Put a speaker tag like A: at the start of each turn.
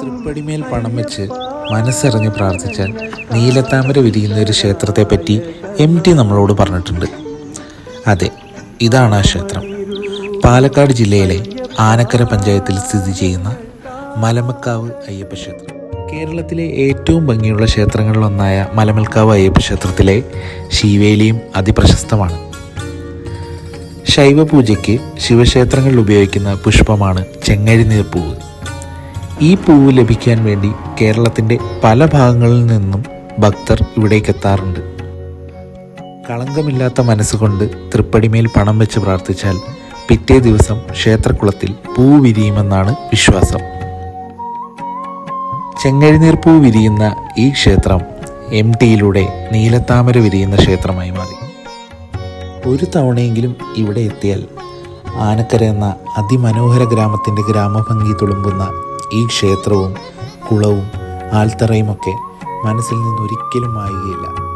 A: തൃപ്പടിമേൽ പണം വെച്ച് മനസ്സറിഞ്ഞ് പ്രാർത്ഥിച്ചാൽ നീലത്താമര വിരിയുന്ന ഒരു ക്ഷേത്രത്തെ പറ്റി എം ടി നമ്മളോട് പറഞ്ഞിട്ടുണ്ട്. അതെ ഇതാണ് ആ ക്ഷേത്രം. പാലക്കാട് ജില്ലയിലെ ആനക്കര പഞ്ചായത്തിൽ സ്ഥിതി ചെയ്യുന്ന മലമക്കാവ് അയ്യപ്പ ക്ഷേത്രം. കേരളത്തിലെ ഏറ്റവും ഭംഗിയുള്ള ക്ഷേത്രങ്ങളിലൊന്നായ മലമൽക്കാവ് അയ്യപ്പ ക്ഷേത്രത്തിലെ ശിവേലിയും അതിപ്രശസ്തമാണ്. ശൈവപൂജയ്ക്ക് ശിവക്ഷേത്രങ്ങളിൽ ഉപയോഗിക്കുന്ന പുഷ്പമാണ് ചെങ്ങഴിനീർ പൂവ് ഈ പൂവ് ലഭിക്കാൻ വേണ്ടി കേരളത്തിന്റെ പല ഭാഗങ്ങളിൽ നിന്നും ഭക്തർ ഇവിടേക്ക് എത്താറുണ്ട്. കളങ്കമില്ലാത്ത മനസ്സുകൊണ്ട് തൃപ്പടിമേൽ പണം വെച്ച് പ്രാർത്ഥിച്ചാൽ പിറ്റേ ദിവസം ക്ഷേത്രക്കുളത്തിൽ പൂ വിരിയുമെന്നാണ് വിശ്വാസം. ചെങ്ങഴിനീർ പൂ വിരിയുന്ന ഈ ക്ഷേത്രം എം ടിയിലൂടെ നീലത്താമര വിരിയുന്ന ക്ഷേത്രമായി മാറി. ഒരു തവണയെങ്കിലും ഇവിടെ എത്തിയാൽ ആനക്കര എന്ന അതിമനോഹര ഗ്രാമത്തിന്റെ ഗ്രാമഭംഗി തുളുമ്പുന്ന ഈ ക്ഷേത്രവും കുളവും ആൽത്തറയുമൊക്കെ മനസ്സിൽ നിന്ന് ഒരിക്കലും മായുകയില്ല.